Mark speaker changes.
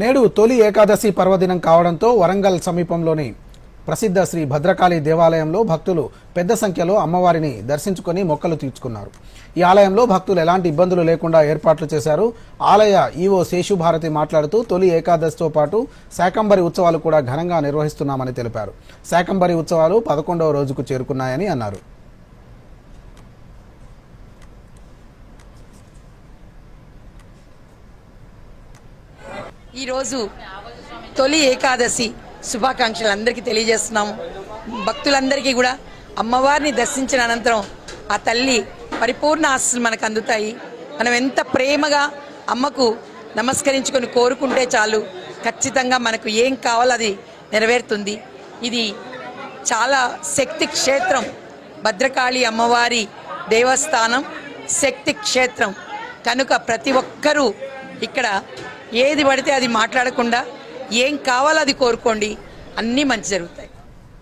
Speaker 1: నేడు తొలి ఏకాదశి పర్వదినం కావడంతో వరంగల్ సమీపంలోని ప్రసిద్ధ శ్రీ భద్రకాళి దేవాలయంలో భక్తులు పెద్ద సంఖ్యలో అమ్మవారిని దర్శించుకొని మొక్కలు తీర్చుకున్నారు. ఈ ఆలయంలో భక్తులు ఎలాంటి ఇబ్బందులు లేకుండా ఏర్పాట్లు చేశారు. ఆలయ ఈవో శేషుభారతి మాట్లాడుతూ తొలి ఏకాదశితో పాటు శాకంబరి ఉత్సవాలు కూడా ఘనంగా నిర్వహిస్తున్నామని తెలిపారు. శాకంబరి ఉత్సవాలు పదకొండవ రోజుకు చేరుకున్నాయని అన్నారు.
Speaker 2: ఈరోజు తొలి ఏకాదశి శుభాకాంక్షలు అందరికీ తెలియజేస్తున్నాము భక్తులందరికీ కూడా అమ్మవారిని దర్శించిన అనంతరం ఆ తల్లి పరిపూర్ణ ఆశలు మనకు అందుతాయి. మనం ఎంత ప్రేమగా అమ్మకు నమస్కరించుకొని కోరుకుంటే చాలు ఖచ్చితంగా మనకు ఏం కావాలో అది నెరవేరుతుంది. ఇది చాలా శక్తి క్షేత్రం భద్రకాళి అమ్మవారి దేవస్థానం శక్తి క్షేత్రం. కనుక ప్రతి ఒక్కరూ ఇక్కడ ఏది పడితే అది మాట్లాడకుండా ఏం కావాలో అది కోరుకోండి. అన్నీ మంచి జరుగుతాయి.